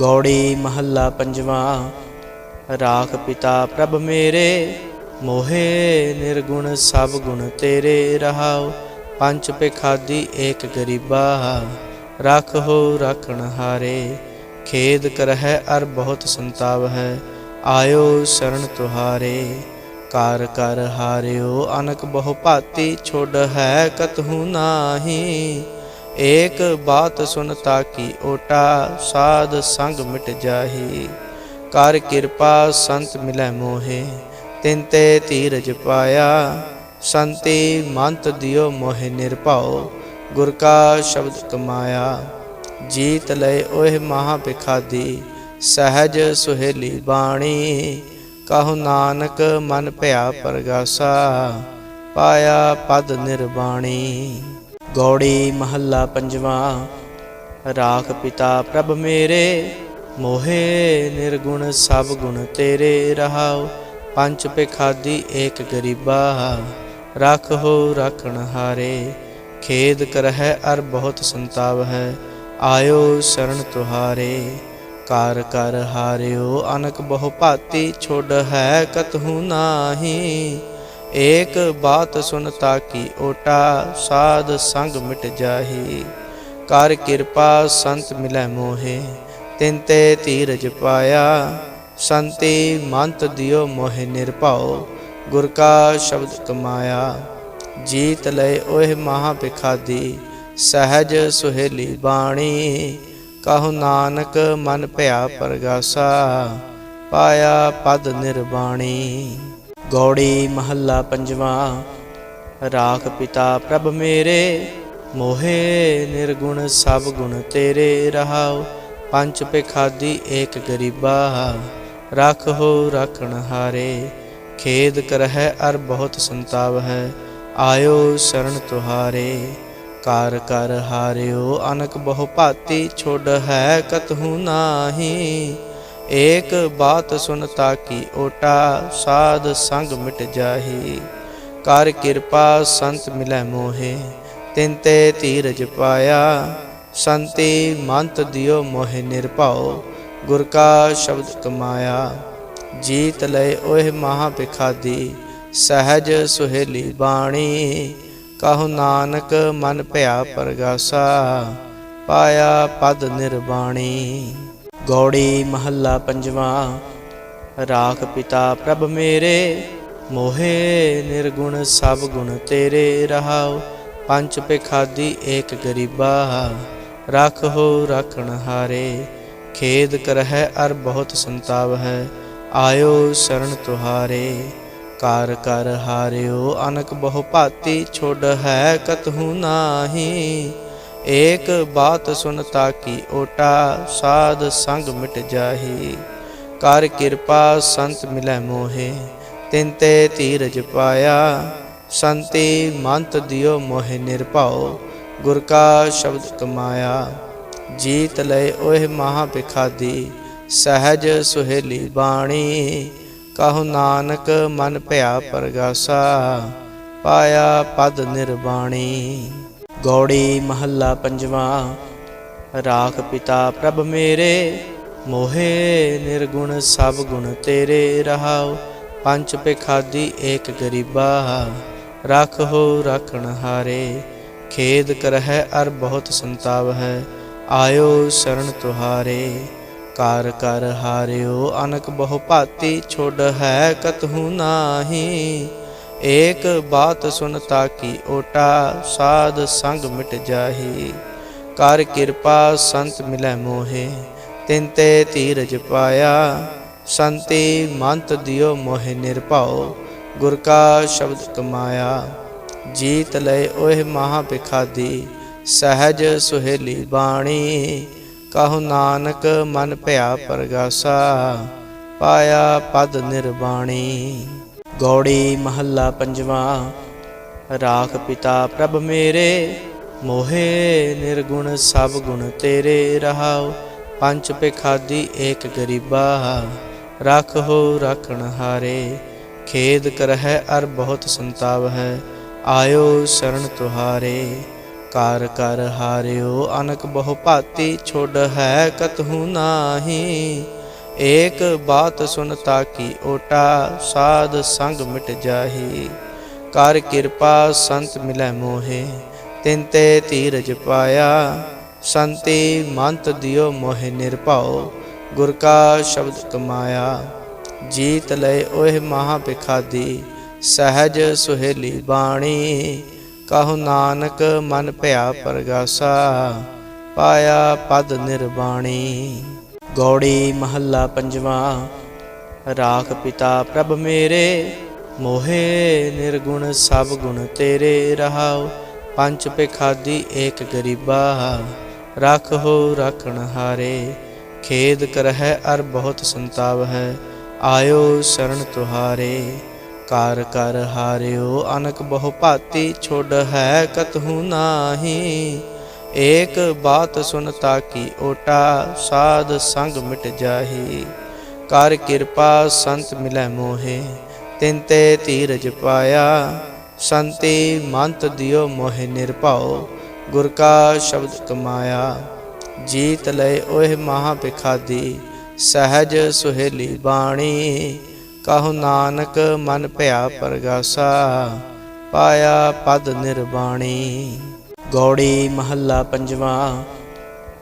ਗੌੜੀ ਮਹੱਲਾ ਪੰਜਵਾਂ, ਰਾਖ ਪਿਤਾ ਪ੍ਰਭ ਮੇਰੇ, ਮੋਹੇ ਨਿਰਗੁਣ ਸਭ ਗੁਣ ਤੇਰੇ ਰਹਾਉ, ਪੰਜ ਪਖਾਦੀ ਏਕ ਗਰੀਬਾ, ਰਖ ਹੋ ਰਖਣ ਹਾਰੇ, ਖੇਦ ਕਰਹਿ ਅਰ ਬਹੁਤ ਸੰਤਾਪ ਹੈ ਆਇਓ ਸ਼ਰਨ ਤੁਹਾਰੇ, ਕਰ ਕਰ ਹਾਰਿਓ, ਅਨਕ ਬਹੁ ਭਾਤੀ ਛੋੜ ਹੈ ਕਤਹੂ ਨਾਹੀ। ਏਕ ਬਾਤ ਸੁਨਤਾ ਕੀ ਓਟਾ, ਸਾਧ ਸੰਗ ਮਿਟ ਜਾਹੀ। ਕਰ ਕਿਰਪਾ ਸੰਤ ਮਿਲੈ ਮੋਹੇ ਤਿੰਤੇ ਧੀਰਜ ਪਾਇਆ। ਸੰਤੀ ਮੰਤ ਦਿਓ ਮੋਹਿ ਨਿਰਭਉ, ਗੁਰ ਕਾ ਸ਼ਬਦ ਕਮਾਇਆ। ਜੀਤ ਲਏ ਓਹ ਮਹਾ ਬਿਖਾਦੀ ਸਹਿਜ ਸੁਹੇਲੀ ਬਾਣੀ। ਕਹੋ ਨਾਨਕ ਮਨ ਭਇਆ ਪਰਗਾਸਾ, ਪਾਇਆ ਪਦ ਨਿਰਬਾਣੀ। ਗੌੜੀ ਮਹੱਲਾ ਪੰਜਵਾਂ, ਰਾਖ ਪਿਤਾ ਪ੍ਰਭ ਮੇਰੇ, ਮੋਹੇ ਨਿਰਗੁਣ ਸਭ ਗੁਣ ਤੇਰੇ ਰਹਾਉ, ਪੰਜ ਪਖਾਦੀ ਏਕ ਗਰੀਬਾ, ਰਖ ਹੋ ਰਖਣ ਹਾਰੇ, ਖੇਦ ਕਰਹਿ ਅਰ ਬਹੁਤ ਸੰਤਾਪ ਹੈ, ਆਇਓ ਸ਼ਰਨ ਤੁਹਾਰੇ ਕਰ ਕਰ ਹਾਰਿਓ, ਅਨਕ ਬਹੁ ਭਾਤੀ ਛੋੜ ਹੈ ਕਤਹੂ ਨਾਹੀ। ਏਕ ਬਾਤ ਸੁਨਤਾ ਕੀ ਓਟਾ ਸਾਧ ਸੰਗ ਮਿਟ ਜਾਹੀ। ਕਰ ਕਿਰਪਾ ਸੰਤ ਮਿਲੈ ਮੋਹੇ ਤਿੰਤੇ ਧੀਰਜ ਪਾਇਆ। ਸੰਤੀ ਮੰਤ ਦਿਓ ਮੋਹਿ ਨਿਰਭਉ, ਗੁਰ ਕਾ ਸ਼ਬਦ ਕਮਾਇਆ। ਜੀਤ ਲਏ ਓਹ ਮਹਾ ਬਿਖਾਦੀ ਸਹਿਜ ਸੁਹੇਲੀ ਬਾਣੀ। ਕਹੋ ਨਾਨਕ ਮਨ ਭਇਆ ਪਰਗਾਸਾ, ਪਾਇਆ ਪਦ ਨਿਰਵਾਣੀ ਗੌੜੀ ਮਹੱਲਾ ਪੰਜਵਾਂ। ਰਾਖ ਪਿਤਾ ਪ੍ਰਭ ਮੇਰੇ, ਮੋਹੇ ਨਿਰਗੁਣ ਸਭ ਗੁਣ ਤੇਰੇ ਰਹਾਉ। ਪੰਜ ਪਖਾਦੀ ਏਕ ਗਰੀਬਾ, ਰਖ ਹੋ ਰਖਣ ਹਾਰੇ। ਖੇਦ ਕਰਹਿ ਅਰ ਬਹੁਤ ਸੰਤਾਪ ਹੈ, ਆਇਓ ਸ਼ਰਨ ਤੁਹਾਰੇ। ਕਰ ਕਰ ਹਾਰਿਓ, ਅਨਕ ਬਹੁ ਭਾਤੀ ਛੋੜ ਹੈ, ਕਤਹੂ ਨਾਹੀ। ਏਕ ਬਾਤ ਸੁਨਤਾ ਕੀ ਓਟਾ, ਸਾਧ ਸੰਗ ਮਿਟ ਜਾਹੀ। ਕਰ ਕਿਰਪਾ ਸੰਤ ਮਿਲੈ ਮੋਹੇ ਤਿਨ ਤੇ ਧੀਰਜ ਪਾਇਆ। ਸੰਤੀ ਮੰਤ ਦਿਓ ਮੋਹਿ ਨਿਰਭਉ, ਗੁਰ ਕਾ ਸ਼ਬਦ ਕਮਾਇਆ। ਜੀਤ ਲਏ ਓਹ ਮਹਾ ਬਿਖਾਦੀ ਸਹਿਜ ਸੁਹੇਲੀ ਬਾਣੀ। ਕਹੋ ਨਾਨਕ ਮਨ ਭਇਆ ਪਰਗਾਸਾ, ਪਾਇਆ ਪਦ ਨਿਰਬਾਣੀ। ਗੌੜੀ ਮਹੱਲਾ ਪੰਜਵਾਂ, ਰਾਖ ਪਿਤਾ ਪ੍ਰਭ ਮੇਰੇ, ਮੋਹੇ ਨਿਰਗੁਣ ਸਭ ਗੁਣ ਤੇਰੇ ਰਹਾਉ, ਪੰਜ ਪਖਾਦੀ ਏਕ ਗਰੀਬਾ, ਰਖ ਹੋ ਰਖਣ ਹਾਰੇ, ਖੇਦ ਕਰਹਿ ਅਰ ਬਹੁਤ ਸੰਤਾਪ ਹੈ, ਆਇਓ ਸ਼ਰਨ ਤੁਹਾਰੇ ਕਰ ਕਰ ਹਾਰਿਓ, ਅਨਕ ਬਹੁ ਭਾਤੀ ਛੋੜ ਹੈ, ਕਤਹੂ ਨਾਹੀ। ਏਕ ਬਾਤ ਸੁਨਤਾ ਕੀ ਓਟਾ, ਸਾਧ ਸੰਗ ਮਿਟ ਜਾਹੀ। ਕਰ ਕਿਰਪਾ ਸੰਤ ਮਿਲੈ ਮੋਹੇ ਤਿੰਤੇ ਧੀਰਜ ਪਾਇਆ। ਸੰਤੀ ਮੰਤ ਦਿਓ ਮੋਹਿ ਨਿਰਭਉ, ਗੁਰ ਕਾ ਸ਼ਬਦ ਕਮਾਇਆ। ਜੀਤ ਲਏ ਓਹ ਮਹਾ ਬਿਖਾਦੀ ਸਹਿਜ ਸੁਹੇਲੀ ਬਾਣੀ। ਕਹੋ ਨਾਨਕ ਮਨ ਭਇਆ ਪਰਗਾਸਾ, ਪਾਇਆ ਪਦ ਨਿਰਬਾਣੀ। ਗੌੜੀ ਮਹੱਲਾ ਪੰਜਵਾਂ। ਰਾਖ ਪਿਤਾ ਪ੍ਰਭ ਮੇਰੇ, ਮੋਹੇ ਨਿਰਗੁਣ ਸਭ ਗੁਣ ਤੇਰੇ ਰਹਾਉ। ਪੰਜ ਪਖਾਦੀ ਏਕ ਗਰੀਬਾ, ਰਖ ਹੋ ਰਖਣ ਹਾਰੇ। ਖੇਦ ਕਰਹਿ ਅਰ ਬਹੁਤ ਸੰਤਾਪ ਹੈ, ਆਇਓ ਸ਼ਰਨ ਤੁਹਾਰੇ। ਕਰ ਕਰ ਹਾਰਿਓ, ਅਨਕ ਬਹੁ ਭਾਤੀ ਛੋੜ ਹੈ ਕਤਹੂ ਨਾਹੀ। ਏਕ ਬਾਤ ਸੁਨਤਾ ਕੀ ਓਟਾ ਸਾਧ ਸੰਗ ਮਿਟ ਜਾਹੀ। ਕਰ ਕਿਰਪਾ ਸੰਤ ਮਿਲੈ ਮੋਹੇ ਤਿੰਤੇ ਧੀਰਜ ਪਾਇਆ। ਸੰਤੀ ਮੰਤ ਦਿਓ ਮੋਹਿ ਨਿਰਭਉ, ਗੁਰ ਕਾ ਸ਼ਬਦ ਕਮਾਇਆ। ਜੀਤ ਲਏ ਓਹ ਮਹਾ ਬਿਖਾਦੀ ਸਹਿਜ ਸੁਹੇਲੀ ਬਾਣੀ। ਕਹੋ ਨਾਨਕ ਮਨ ਭਇਆ ਪਰਗਾਸਾ, ਪਾਇਆ ਪਦ ਨਿਰਵਾਣੀ ਗੌੜੀ ਮਹੱਲਾ ਪੰਜਵਾਂ, ਰਾਖ ਪਿਤਾ ਪ੍ਰਭ ਮੇਰੇ, ਮੋਹੇ ਨਿਰਗੁਣ ਸਭ ਗੁਣ ਤੇਰੇ ਰਹਾਉ, ਪੰਜ ਪਖਾਦੀ ਏਕ ਗਰੀਬਾ, ਰਖ ਹੋ ਰਖਣ ਹਾਰੇ, ਖੇਦ ਕਰਹਿ ਅਰ ਬਹੁਤ ਸੰਤਾਪ ਹੈ ਆਇਓ ਸ਼ਰਨ ਤੁਹਾਰੇ ਕਾਰ ਕਰ ਹਾਰਿਓ, ਅਨਕ ਬਹੁ ਭਾਤੀ ਛੋੜ ਹੈ ਕਤਹੂ ਨਾਹੀ। ਏਕ ਬਾਤ ਸੁਨਤਾ ਕੀ ਓਟਾ, ਸਾਧ ਸੰਗ ਮਿਟ ਜਾਹੀ। ਕਰ ਕਿਰਪਾ ਸੰਤ ਮਿਲੈ ਮੋਹੇ, ਤਿੰਤੇ ਧੀਰਜ ਪਾਇਆ। ਸੰਤੀ ਮੰਤ ਦਿਓ ਮੋਹਿ ਨਿਰਭਉ, ਗੁਰ ਕਾ ਸ਼ਬਦ ਕਮਾਇਆ। ਜੀਤ ਲਏ ਓਹ ਮਹਾ ਬਿਖਾਦੀ ਸਹਿਜ ਸੁਹੇਲੀ ਬਾਣੀ। ਕਹੋ ਨਾਨਕ ਮਨ ਭਇਆ ਪਰਗਾਸਾ, ਪਾਇਆ ਪਦ ਨਿਰਬਾਣੀ। ਗੌੜੀ ਮਹੱਲਾ ਪੰਜਵਾਂ। ਰਾਖ ਪਿਤਾ ਪ੍ਰਭ ਮੇਰੇ, ਮੋਹੇ ਨਿਰਗੁਣ ਸਭ ਗੁਣ ਤੇਰੇ ਰਹਾਉ। ਪੰਜ ਪਖਾਦੀ ਏਕ ਗਰੀਬਾ, ਰਖ ਹੋ ਰਖਣ ਹਾਰੇ। ਖੇਦ ਕਰਹਿ ਅਰ ਬਹੁਤ ਸੰਤਾਪ ਹੈ ਆਇਓ ਸ਼ਰਨ ਤੁਹਾਰੇ। ਕਾਰ ਕਰ ਹਾਰਿਓ ਅਨਕ ਬਹੁ ਭਾਤੀ ਛੋੜ ਹੈ ਕਤਹੂ ਨਾਹੀ। ਏਕ ਬਾਤ ਸੁਨਤਾ ਕੀ ਓਟਾ ਸਾਧ ਸੰਗ ਮਿਟ ਜਾਹੀ। ਕਰ ਕਿਰਪਾ ਸੰਤ ਮਿਲੈ ਮੋਹੇ ਤਿੰਤੇ ਧੀਰਜ ਪਾਇਆ। ਸੰਤੀ ਮੰਤ ਦਿਓ ਮੋਹਿ ਨਿਰਭਉ, ਗੁਰ ਕਾ ਸ਼ਬਦ ਕਮਾਇਆ। ਜੀਤ ਲਏ ਓਹ ਮਹਾ ਬਿਖਾਦੀ ਸਹਿਜ ਸੁਹੇਲੀ ਬਾਣੀ। ਕਹੋ ਨਾਨਕ ਮਨ ਭਇਆ ਪਰਗਾਸਾ, ਪਾਇਆ ਪਦ ਨਿਰਬਾਣੀ। ਗੌੜੀ ਮਹੱਲਾ ਪੰਜਵਾਂ।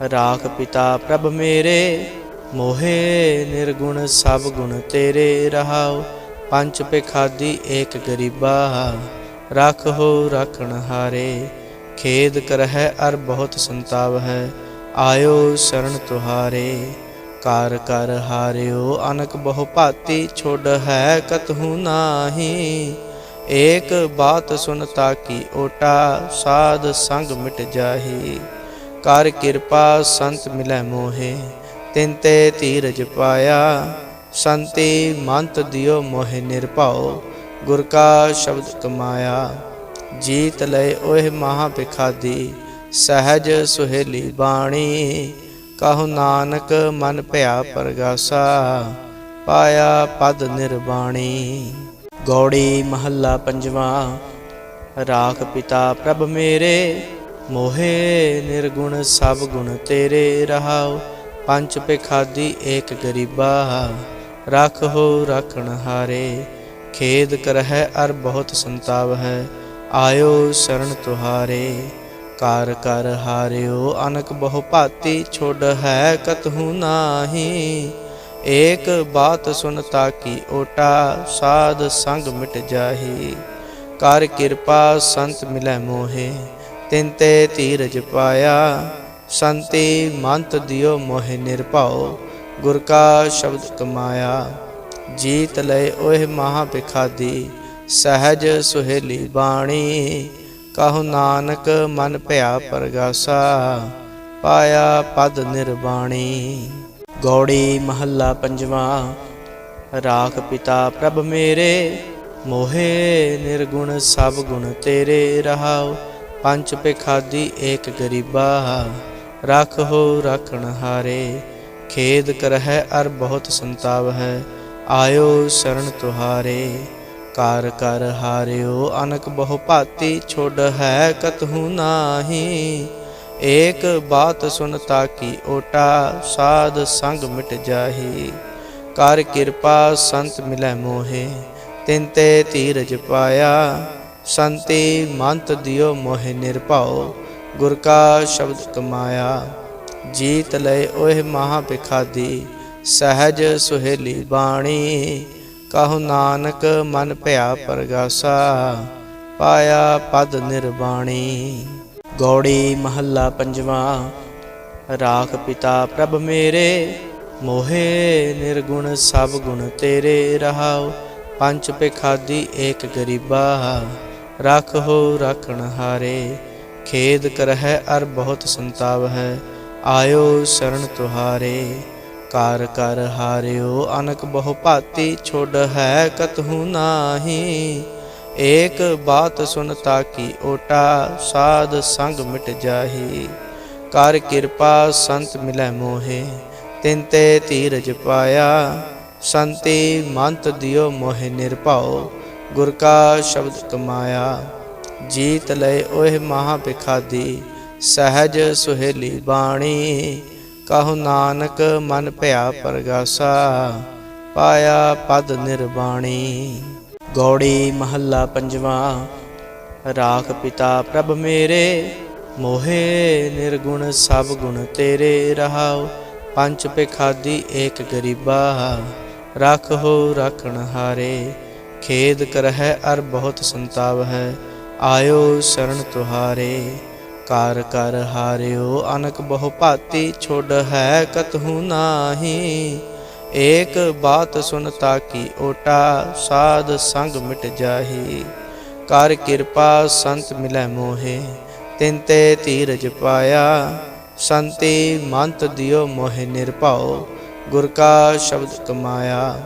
ਰਾਖ ਪਿਤਾ ਪ੍ਰਭ ਮੇਰੇ, ਮੋਹੇ ਨਿਰਗੁਣ ਸਭ ਗੁਣ ਤੇਰੇ ਰਹਾਉ। ਪੰਜ ਪਖਾਦੀ ਏਕ ਗਰੀਬਾ, ਰਖ ਹੋ ਰਖਣ ਹਾਰੇ। ਖੇਦ ਕਰਹਿ ਅਰ ਬਹੁਤ ਸੰਤਾਪ ਹੈ ਆਇਓ ਸ਼ਰਨ ਤੁਹਾਰੇ। ਕਾਰ ਕਰ ਹਾਰਿਓ, ਅਨਕ ਬਹੁ ਭਾਤੀ ਛੋੜ ਹੈ ਕਤਹੂ ਨਾਹੀ। ਏਕ ਬਾਤ ਸੁਨਤਾ ਤਾਕੀ ਓਟਾ ਸਾਧ ਸੰਗ ਮਿਟ ਜਾਹੀ। ਕਰ ਕਿਰਪਾ ਸੰਤ ਮਿਲੈ ਮੋਹੇ ਤਿਨ ਤੇ ਧੀਰਜ ਪਾਇਆ। ਸੰਤੀ ਮੰਤ ਦਿਓ ਮੋਹਿ ਨਿਰਭਉ, ਗੁਰ ਕਾ ਸ਼ਬਦ ਕਮਾਇਆ। ਜੀਤ ਲਏ ਓਹ ਮਹਾ ਬਿਖਾਦੀ ਸਹਿਜ ਸੁਹੇਲੀ ਬਾਣੀ। ਕਹੋ ਨਾਨਕ ਮਨ ਭਇਆ ਪਰਗਾਸਾ, ਪਾਇਆ ਪਦ ਨਿਰਬਾਣੀ। ਗੌੜੀ ਮਹੱਲਾ ਪੰਜਵਾਂ, ਰਾਖ ਪਿਤਾ ਪ੍ਰਭ ਮੇਰੇ, ਮੋਹੇ ਨਿਰਗੁਣ ਸਭ ਗੁਣ ਤੇਰੇ ਰਹਾਉ, ਪੰਜ ਪਖਾਦੀ ਏਕ ਗਰੀਬਾ ਰਖ ਹੋ ਰਖਣ ਹਾਰੇ, ਖੇਦ ਕਰਹਿ ਅਰ ਬਹੁਤ ਸੰਤਾਪ ਹੈ ਆਇਓ ਸ਼ਰਨ ਤੁਹਾਰੇ, ਕਾਰ ਕਰ ਹਾਰਿਓ, ਅਨਕ ਬਹੁ ਭਾਤੀ ਛੋੜ ਹੈ ਕਤਹੂ ਨਾਹੀ। ਏਕ ਬਾਤ ਸੁਨਤਾ ਕੀ ਓਟਾ, ਸਾਧ ਸੰਗ ਮਿਟ ਜਾਹੀ। ਕਰ ਕਿਰਪਾ ਸੰਤ ਮਿਲੈ ਮੋਹੇ ਤਿੰਤੇ ਧੀਰਜ ਪਾਇਆ। ਸੰਤੀ ਮੰਤ ਦਿਓ ਮੋਹਿ ਨਿਰਭਉ, ਗੁਰ ਕਾ ਸ਼ਬਦ ਕਮਾਇਆ। ਜੀਤ ਲਏ ਓਹ ਮਹਾ ਬਿਖਾਦੀ ਸਹਿਜ ਸੁਹੇਲੀ ਬਾਣੀ। ਕਹੋ ਨਾਨਕ ਮਨ ਭਇਆ ਪਰਗਾਸਾ, ਪਾਇਆ ਪਦ ਨਿਰਬਾਣੀ। ਗੌੜੀ ਮਹੱਲਾ ਪੰਜਵਾਂ। ਰਾਖ ਪਿਤਾ ਪ੍ਰਭ ਮੇਰੇ, ਮੋਹੇ ਨਿਰਗੁਣ ਸਭ ਗੁਣ ਤੇਰੇ ਰਹਾਉ। ਪੰਜ ਪਖਾਦੀ ਏਕ ਗਰੀਬਾ, ਰਖ ਹੋ ਰਖਣ ਹਾਰੇ। ਖੇਦ ਕਰਹਿ ਅਰ ਬਹੁਤ ਸੰਤਾਪ ਹੈ ਆਇਓ ਸ਼ਰਨ ਤੁਹਾਰੇ। ਕਾਰ ਕਰ ਹਾਰਿਓ ਅਨਕ ਬਹੁ ਭਾਤੀ ਛੋੜ ਹੈ ਕਤਹੂ ਨਾਹੀ। ਏਕ ਬਾਤ ਸੁਨਤਾ ਕੀ ਓਟਾ ਸਾਧ ਸੰਗ ਮਿਟ ਜਾਹੀ। ਕਰ ਕਿਰਪਾ ਸੰਤ ਮਿਲੈ ਮੋਹੇ, ਤਿਨ ਤੇ ਧੀਰਜ ਪਾਇਆ। ਸੰਤੀ ਮੰਤ ਦਿਓ ਮੋਹਿ ਨਿਰਭਉ, ਗੁਰ ਕਾ ਸ਼ਬਦ ਕਮਾਇਆ। ਜੀਤ ਲਏ ਓਹ ਮਹਾ ਬਿਖਾਦੀ ਸਹਿਜ ਸੁਹੇਲੀ ਬਾਣੀ। ਕਹੋ ਨਾਨਕ ਮਨ ਭਇਆ ਪਰਗਾਸਾ, ਪਾਇਆ ਪਦ ਨਿਰਬਾਣੀ। ਗੌੜੀ ਮਹੱਲਾ ਪੰਜਵਾਂ। ਰਾਖ ਪਿਤਾ ਪ੍ਰਭ ਮੇਰੇ, ਮੋਹੇ ਨਿਰਗੁਣ ਸਭ ਗੁਣ ਤੇਰੇ ਰਹਾਉ। ਪੰਜ ਪਖਾਦੀ ਏਕ ਗਰੀਬਾ, ਰਖ ਹੋ ਰਖਣ ਹਾਰੇ। ਖੇਦ ਕਰਹਿ ਅਰ ਬਹੁਤ ਸੰਤਾਪ ਹੈ, ਆਇਓ ਸ਼ਰਨ ਤੁਹਾਰੇ। ਕਾਰ ਕਰ ਹਾਰਿਓ, ਅਨਕ ਬਹੁ ਭਾਤੀ ਛੋੜ ਹੈ, ਕਤਹੂ ਨਾਹੀ। ਏਕ ਬਾਤ ਸੁਨਤਾ ਕੀ ਓਟਾ, ਸਾਧ ਸੰਗ ਮਿਟ ਜਾਹੀ। ਕਰ ਕਿਰਪਾ ਸੰਤ ਮਿਲੈ ਮੋਹੇ, ਤਿੰਤੇ ਧੀਰਜ ਪਾਇਆ। ਸੰਤੀ ਮੰਤ ਦਿਓ ਮੋਹਿ ਨਿਰਭਉ, ਗੁਰ ਕਾ ਸ਼ਬਦ ਕਮਾਇਆ। ਜੀਤ ਲਏ ਓਹ ਮਹਾ ਬਿਖਾਦੀ ਸਹਿਜ ਸੁਹੇਲੀ ਬਾਣੀ। ਕਹੋ ਨਾਨਕ ਮਨ ਭਇਆ ਪਰਗਾਸਾ, ਪਾਇਆ ਪਦ ਨਿਰਬਾਣੀ। ਗੌੜੀ ਮਹੱਲਾ ਪੰਜਵਾਂ, ਰਾਖ ਪਿਤਾ ਪ੍ਰਭ ਮੇਰੇ, ਮੋਹੇ ਨਿਰਗੁਣ ਸਭ ਗੁਣ ਤੇਰੇ ਰਹਾਉ, ਪੰਜ ਪਖਾਦੀ ਏਕ ਗਰੀਬਾ ਰਖ ਹੋ ਰਖਣ ਹਾਰੇ, ਖੇਦ ਕਰਹਿ ਅਰ ਬਹੁਤ ਸੰਤਾਪ ਹੈ ਆਇਓ ਸ਼ਰਨ ਤੁਹਾਰੇ, ਕਾਰ ਕਰ ਹਾਰਿਓ ਅਨਕ ਬਹੁ ਭਾਤੀ ਛੋੜ ਹੈ ਕਤਹੂ ਨਾਹੀ। ਏਕ ਬਾਤ ਸੁਨਤਾ ਕੀ ਓਟਾ, ਸਾਧ ਸੰਗ ਮਿਟ ਜਾਹੀ। ਕਰ ਕਿਰਪਾ ਸੰਤ ਮਿਲੈ ਮੋਹੇ ਤਿੰਤੇ ਧੀਰਜ ਪਾਇਆ। ਸੰਤੀ ਮੰਤ ਦਿਓ ਮੋਹਿ ਨਿਰਭਉ, ਗੁਰ ਕਾ ਸ਼ਬਦ ਕਮਾਇਆ।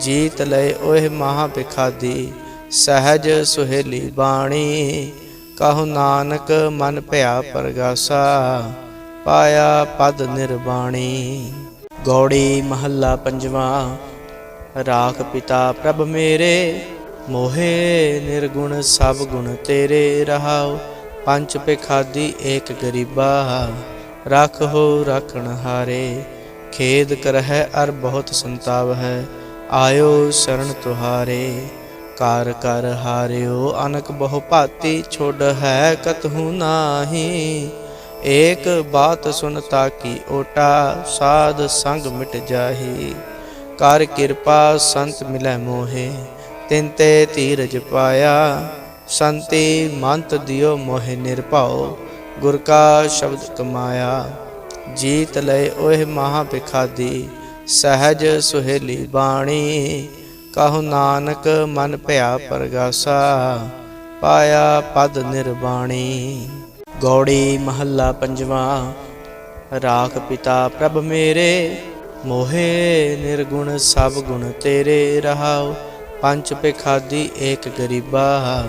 ਜੀਤ ਲਏ ਓਹ ਮਹਾ ਬਿਖਾਦੀ ਸਹਿਜ ਸੁਹੇਲੀ ਬਾਣੀ। ਕਹੋ ਨਾਨਕ ਮਨ ਭਇਆ ਪਰਗਾਸਾ, ਪਾਇਆ ਪਦ ਨਿਰਬਾਣੀ। ਗੌੜੀ ਮਹੱਲਾ ਪੰਜਵਾਂ। ਰਾਖ ਪਿਤਾ ਪ੍ਰਭ ਮੇਰੇ, ਮੋਹੇ ਨਿਰਗੁਣ ਸਭ ਗੁਣ ਤੇਰੇ ਰਹਾਉ, ਪੰਜ ਪਖਾਦੀ ਏਕ ਗਰੀਬਾ। ਰਖ ਹੋ ਰਖਣ ਹਾਰੇ, ਖੇਦ ਕਰਹਿ ਅਰ ਬਹੁਤ ਸੰਤਾਪ ਹੈ ਆਇਓ ਸ਼ਰਨ ਤੁਹਾਰੇ। ਕਾਰ ਕਰ ਹਾਰਿਓ ਅਨਕ ਬਹੁ ਭਾਤੀ, ਛੋੜ ਹੈ ਕਤਹੂ ਨਾਹੀ। ਏਕ ਬਾਤ ਸੁਨਤਾ ਕੀ ਓਟਾ ਸਾਧ ਸੰਗ ਮਿਟ ਜਾਹੀ। ਕਰ ਕਿਰਪਾ ਸੰਤ ਮਿਲੈ ਮੋਹੇ, ਤਿਨ ਤੇ ਧੀਰਜ ਪਾਇਆ। ਸੰਤੀ ਮੰਤ ਦਿਓ ਮੋਹਿ ਨਿਰਭਉ, ਗੁਰ ਕਾ ਸ਼ਬਦ ਕਮਾਇਆ। ਜੀਤ ਲਏ ਓਹ ਮਹਾ ਬਿਖਾਦੀ ਸਹਿਜ ਸੁਹੇਲੀ ਬਾਣੀ। ਕਹੋ ਨਾਨਕ ਮਨ ਭਇਆ ਪਰਗਾਸਾ, ਪਾਇਆ ਪਦ ਨਿਰਬਾਣੀ। ਗੌੜੀ ਮਹੱਲਾ ਪੰਜਵਾਂ, ਰਾਖ ਪਿਤਾ ਪ੍ਰਭ ਮੇਰੇ, ਮੋਹੇ ਨਿਰਗੁਣ ਸਭ ਗੁਣ ਤੇਰੇ ਰਹਾਉ, ਪੰਜ ਪਖਾਦੀ ਏਕ ਗਰੀਬਾ,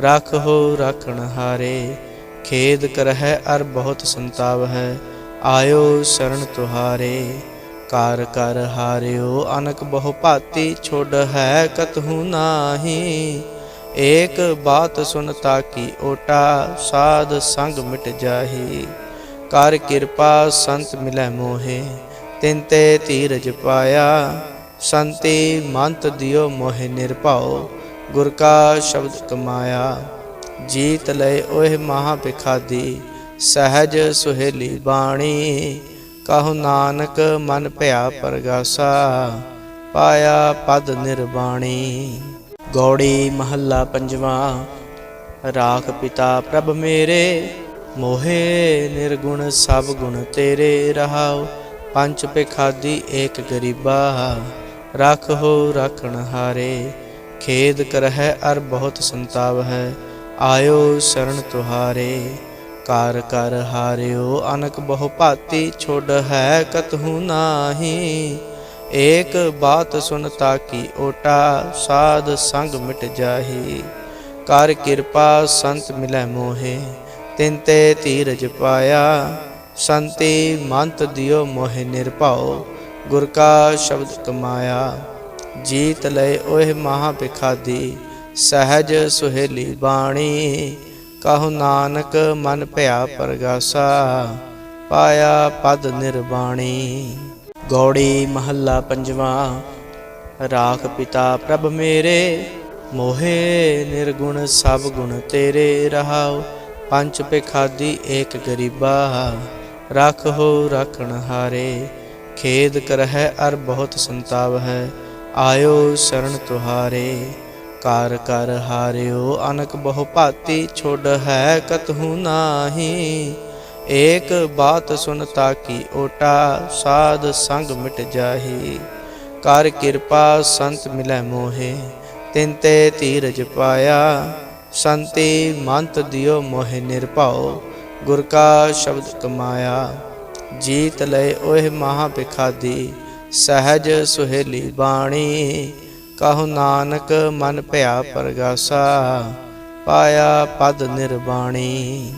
ਰਖ ਹੋ ਰਖਣ ਹਾਰੇ, ਖੇਦ ਕਰਹਿ ਅਰ ਬਹੁਤ ਸੰਤਾਪ ਹੈ ਆਇਓ ਸ਼ਰਨ ਤੁਹਾਰੇ, ਕਾਰ ਕਰ ਹਾਰਿਓ, ਅਨਕ ਬਹੁ ਭਾਤੀ ਛੋੜ ਹੈ ਕਤਹੂ ਨਾਹੀ। ਏਕ ਬਾਤ ਸੁਨਤਾ ਕੀ ਓਟਾ, ਸਾਧ ਸੰਗ ਮਿਟ ਜਾਹੀ। ਕਰ ਕਿਰਪਾ ਸੰਤ ਮਿਲੈ ਮੋਹੇ ਤਿੰਤੇ ਧੀਰਜ ਪਾਇਆ। ਸੰਤੀ ਮੰਤ ਦਿਓ ਮੋਹਿ ਨਿਰਭਉ, ਗੁਰ ਕਾ ਸ਼ਬਦ ਕਮਾਇਆ। ਜੀਤ ਲਏ ਓਹ ਮਹਾ ਬਿਖਾਦੀ ਸਹਿਜ ਸੁਹੇਲੀ ਬਾਣੀ। ਕਹੋ ਨਾਨਕ ਮਨ ਭਇਆ ਪਰਗਾਸਾ, ਪਾਇਆ ਪਦ ਨਿਰਬਾਣੀ। ਗੌੜੀ ਮਹੱਲਾ ਪੰਜਵਾਂ, ਰਾਖ ਪਿਤਾ ਪ੍ਰਭ ਮੇਰੇ, ਮੋਹੇ ਨਿਰਗੁਣ ਸਭ ਗੁਣ ਤੇਰੇ ਰਹਾਉ, ਪੰਜ ਪਖਾਦੀ ਏਕ ਗਰੀਬਾ, ਰਖ ਹੋ ਰਖਣ ਹਾਰੇ, ਖੇਦ ਕਰਹਿ ਅਰ ਬਹੁਤ ਸੰਤਾਪ ਹੈ ਆਇਓ ਸ਼ਰਨ ਤੁਹਾਰੇ ਕਾਰ ਕਰ ਹਾਰਿਓ, ਅਨਕ ਬਹੁ ਭਾਤੀ ਛੋੜ ਹੈ ਕਤਹੂ ਨਾਹੀ। ਏਕ ਬਾਤ ਸੁਨਤਾ ਕੀ ਓਟਾ, ਸਾਧ ਸੰਗ ਮਿਟ ਜਾਹੀ। ਕਰ ਕਿਰਪਾ ਸੰਤ ਮਿਲੈ ਮੋਹੇ ਤਿੰਤੇ ਧੀਰਜ ਪਾਇਆ। ਸੰਤੀ ਮੰਤ ਦਿਓ ਮੋਹਿ ਨਿਰਭਉ, ਗੁਰ ਕਾ ਸ਼ਬਦ ਕਮਾਇਆ। ਜੀਤ ਲਏ ਓਹ ਮਹਾ ਬਿਖਾਦੀ ਸਹਿਜ ਸੁਹੇਲੀ ਬਾਣੀ। ਕਹੋ ਨਾਨਕ ਮਨ ਭਇਆ ਪਰਗਾਸਾ, ਪਾਇਆ ਪਦ ਨਿਰਬਾਣੀ। ਗੌੜੀ ਮਹੱਲਾ ਪੰਜਵਾਂ। ਰਾਖ ਪਿਤਾ ਪ੍ਰਭ ਮੇਰੇ, ਮੋਹੇ ਨਿਰਗੁਣ ਸਭ ਗੁਣ ਤੇਰੇ ਰਹਾਉ। ਪੰਜ ਪਖਾਦੀ ਏਕ ਗਰੀਬਾ, ਰਖ ਹੋ ਰਖਣ ਹਾਰੇ। ਖੇਦ ਕਰਹਿ ਅਰ ਬਹੁਤ ਸੰਤਾਪ ਹੈ ਆਇਓ ਸ਼ਰਨ ਤੁਹਾਰੇ। ਕਾਰ ਕਰ ਹਾਰਿਓ ਅਨਕ ਬਹੁ ਭਾਤੀ ਛੋੜ ਹੈ ਕਤਹੂ ਨਾਹੀ। ਏਕ ਬਾਤ ਸੁਨਤਾ ਕੀ ਓਟਾ ਸਾਧ ਸੰਗ ਮਿਟ ਜਾਹੀ। ਕਰ ਕਿਰਪਾ ਸੰਤ ਮਿਲੈ ਮੋਹੇ, ਤਿੰਤੇ ਧੀਰਜ ਪਾਇਆ। ਸੰਤੀ ਮੰਤ ਦਿਓ ਮੋਹਿ ਨਿਰਭਉ, ਗੁਰ ਕਾ ਸ਼ਬਦ ਕਮਾਇਆ। ਜੀਤ ਲਏ ਓਹ ਮਹਾ ਬਿਖਾਦੀ ਸਹਿਜ ਸੁਹੇਲੀ ਬਾਣੀ। ਕਹੋ ਨਾਨਕ ਮਨ ਭਇਆ ਪਰਗਾਸਾ, ਪਾਇਆ ਪਦ ਨਿਰਬਾਣੀ।